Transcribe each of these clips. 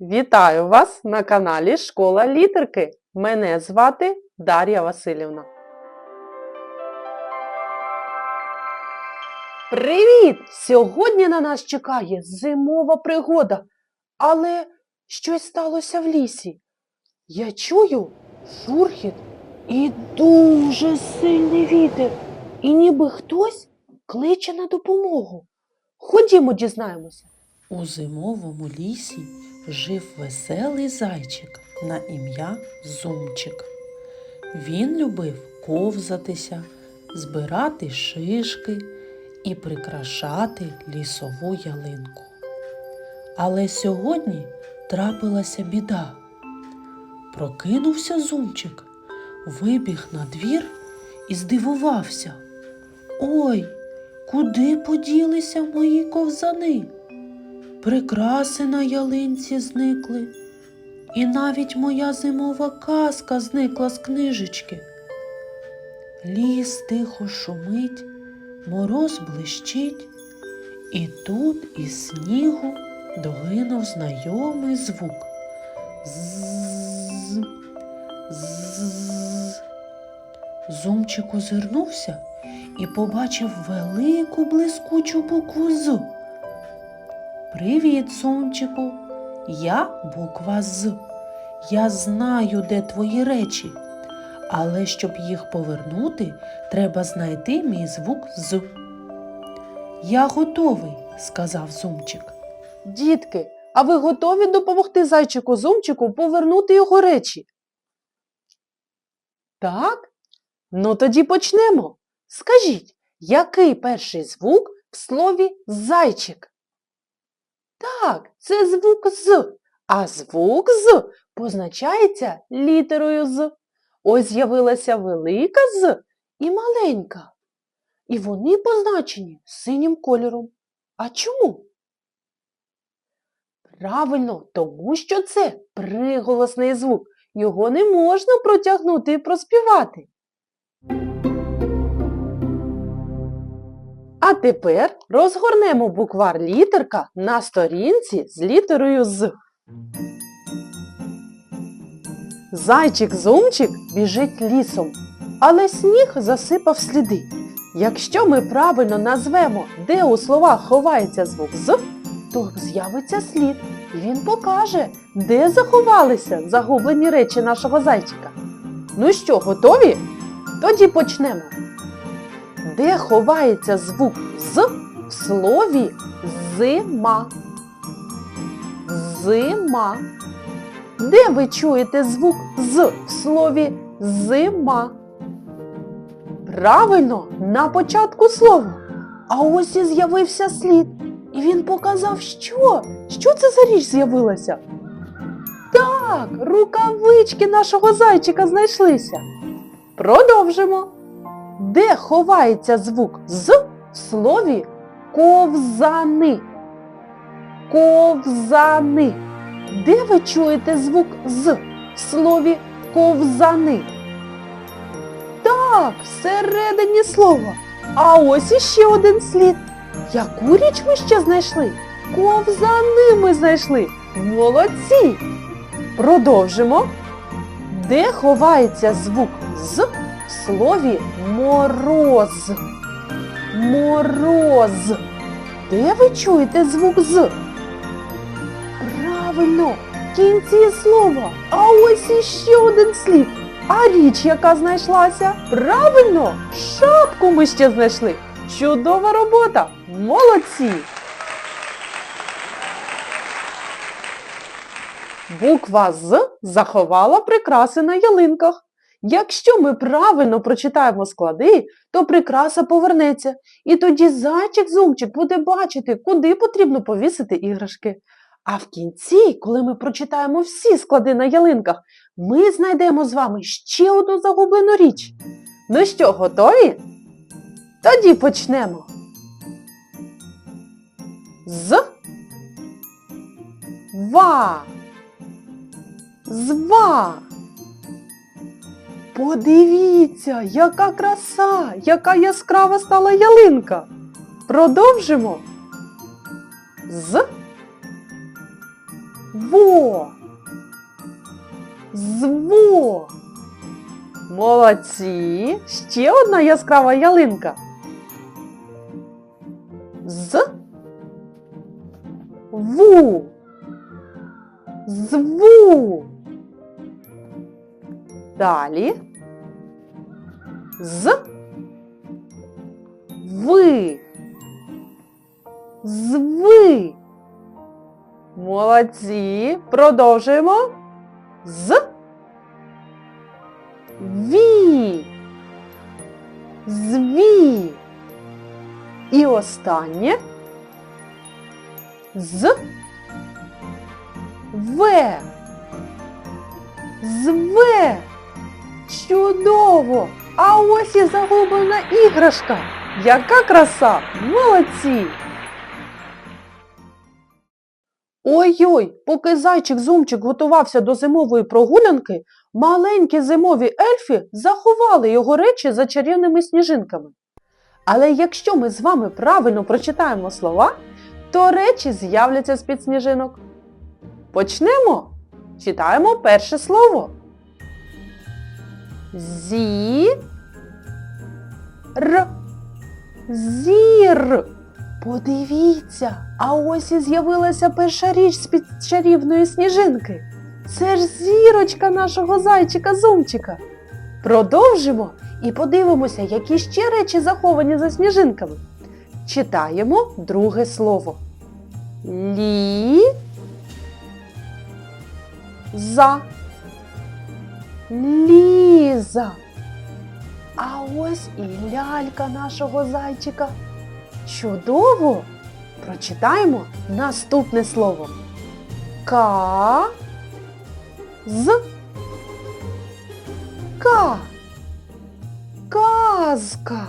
Вітаю вас на каналі Школа літерки. Мене звати Дар'я Васильівна. Привіт! Сьогодні на нас чекає зимова пригода, але щось сталося в лісі. Я чую шурхіт і дуже сильний вітер, і ніби хтось кличе на допомогу. Ходімо, дізнаємося. У зимовому лісі жив веселий зайчик на ім'я Зумчик. Він любив ковзатися, збирати шишки і прикрашати лісову ялинку. Але сьогодні трапилася біда. Прокинувся Зумчик, вибіг на двір і здивувався. Ой, куди поділися мої ковзани? Прикраси на ялинці зникли, і навіть моя зимова казка зникла з книжечки. Ліс тихо шумить, мороз блищить, і тут із снігу долинув знайомий звук. З. З. Зумчик озирнувся і побачив велику блискучу букву З. Привіт, Сумчику. Я буква З. Я знаю, де твої речі. Але щоб їх повернути, треба знайти мій звук З. Я готовий, сказав Зумчик. Дітки, а ви готові допомогти зайчику Зумчику повернути його речі? Так? Ну тоді почнемо. Скажіть, який перший звук в слові зайчик? Так, це звук з, а звук з позначається літерою з. Ось з'явилася велика з і маленька. І вони позначені синім кольором. А чому? Правильно, тому що це приголосний звук. Його не можна протягнути і проспівати. А тепер розгорнемо буквар літерка на сторінці з літерою з. Зайчик-зумчик біжить лісом, але сніг засипав сліди. Якщо ми правильно назвемо, де у словах ховається звук з, то з'явиться слід, він покаже, де заховалися загублені речі нашого зайчика. Ну що, готові? Тоді почнемо. Де ховається звук з в слові зима? Зима. Де ви чуєте звук з в слові зима? Правильно, на початку слова. А ось і з'явився слід. І він показав, що? Що це за річ з'явилася? Так, рукавички нашого зайчика знайшлися. Продовжимо. Де ховається звук з в слові ковзани? Ковзани. Де ви чуєте звук з в слові ковзани? Так, всередині слова. А ось іще один слід. Яку річ ми ще знайшли? Ковзани ми знайшли. Молодці! Продовжимо. Де ховається звук з в слові мороз? Мороз. Де ви чуєте звук з? Правильно, в кінці слова. А ось іще один слід. А річ, яка знайшлася? Правильно, шапку ми ще знайшли. Чудова робота! Молодці! Буква З заховала прикраси на ялинках. Якщо ми правильно прочитаємо склади, то прикраса повернеться, і тоді зайчик-зумчик буде бачити, куди потрібно повісити іграшки. А в кінці, коли ми прочитаємо всі склади на ялинках, ми знайдемо з вами ще одну загублену річ. Ну що, готові? Тоді почнемо. З ва. Зва. Подивіться, яка краса, яка яскрава стала ялинка. Продовжимо. З Во. Зво. Молодці. Ще одна яскрава ялинка. З. Ву. Зву. Далі. З. Ви. Зви. Молодці. Продовжуємо. З. Ві. Зві. І останнє. З. В. Зве. Чудово! А ось і загублена іграшка. Яка краса! Молодці! Ой-ой, поки зайчик-зумчик готувався до зимової прогулянки, маленькі зимові ельфи заховали його речі за чарівними сніжинками. Але якщо ми з вами правильно прочитаємо слова, то речі з'являться з-під сніжинок. Почнемо. Читаємо перше слово. Зі. Р. Зір. Подивіться, а ось і з'явилася перша річ з-під чарівної сніжинки. Це ж зірочка нашого зайчика-зумчика. Продовжимо і подивимося, які ще речі заховані за сніжинками. Читаємо друге слово. Лі. За. Ліза. А ось і лялька нашого зайчика. Чудово! Прочитаємо наступне слово. Ка. З. Ка. Казка.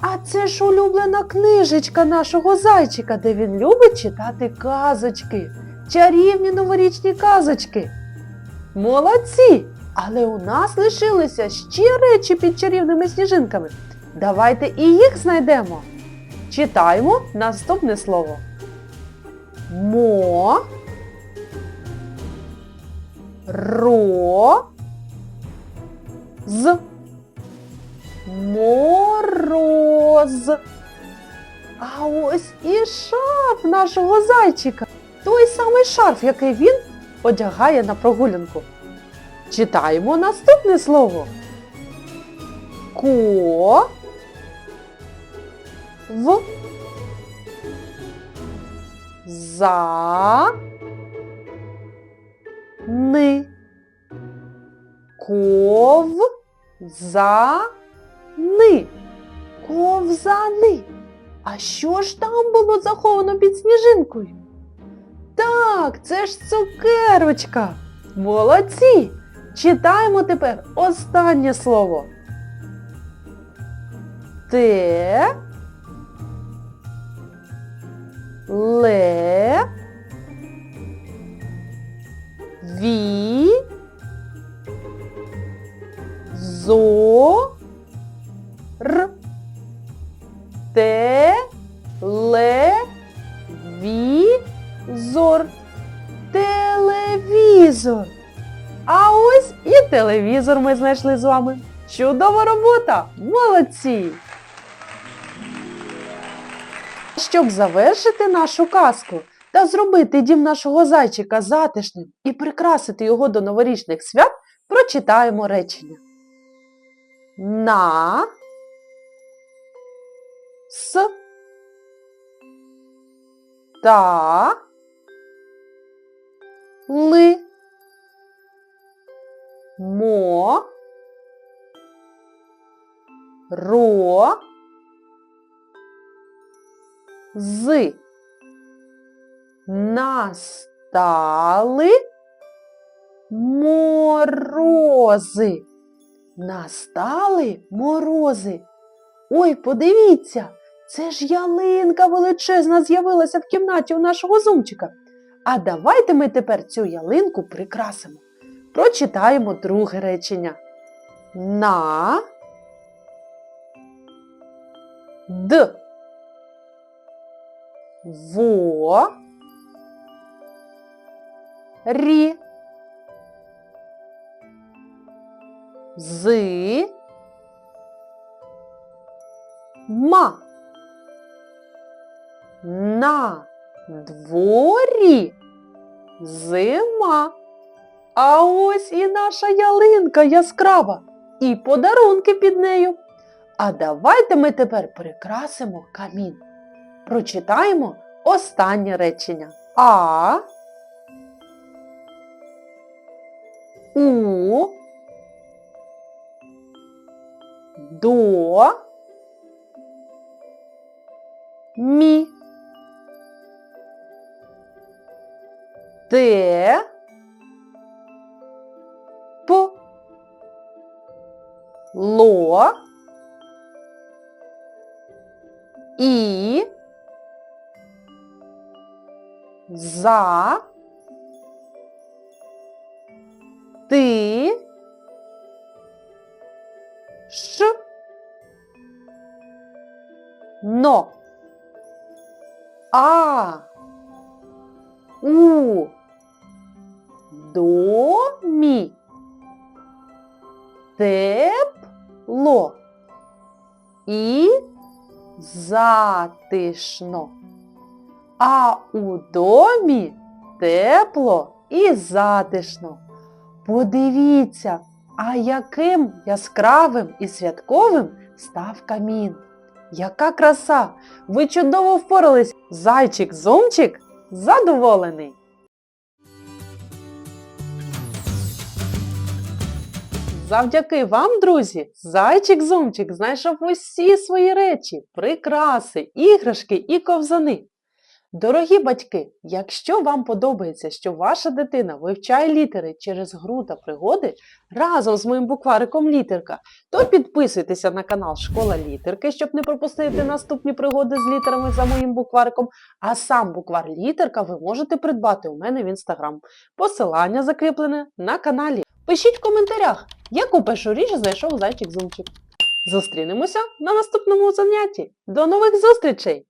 А це ж улюблена книжечка нашого зайчика, де він любить читати казочки. Чарівні новорічні казочки. Молодці! Але у нас лишилися ще речі під чарівними сніжинками. Давайте і їх знайдемо. Читаємо наступне слово. Мо. Ро. З. Мороз. А ось і шарф нашого зайчика. Той самий шарф, який він одягає на прогулянку. Читаємо наступне слово. Ко. В. За. Ни. Ков. За. Ни. А що ж там було заховано під сніжинкою? Так, це ж цукерочка. Молодці! Читаємо тепер останнє слово. Те. Ле. Ві. Зо. Р. Те. Телевізор ми знайшли з вами. Чудова робота! Молодці! Щоб завершити нашу казку та зробити дім нашого зайчика затишним і прикрасити його до новорічних свят, прочитаємо речення. На с та ли мо ро з настали морози. Настали морози. Ой, подивіться, це ж ялинка величезна з'явилася в кімнаті у нашого зумчика. А давайте ми тепер цю ялинку прикрасимо. Прочитаємо друге речення. На Д. Во. рі. З. Ма. На дворі зима. А ось і наша ялинка яскрава, і подарунки під нею. А давайте ми тепер прикрасимо камін. Прочитаємо останнє речення. А. У. До. Мі. Те. Ло. І. За. Ти. Ш. Но. І затишно. А у домі тепло і затишно. Подивіться, а яким яскравим і святковим став камін. Яка краса! Ви чудово впорались! Зайчик-зомчик задоволений! Завдяки вам, друзі, зайчик-зумчик знайшов усі свої речі, прикраси, іграшки і ковзани. Дорогі батьки, якщо вам подобається, що ваша дитина вивчає літери через гру та пригоди разом з моїм буквариком літерка, то підписуйтеся на канал Школа Літерки, щоб не пропустити наступні пригоди з літерами за моїм буквариком. А сам буквар літерка ви можете придбати у мене в інстаграм. Посилання закріплене на каналі. Пишіть в коментарях, яку першу річ зайшов зайчик зумчик. Зустрінемося на наступному занятті. До нових зустрічей!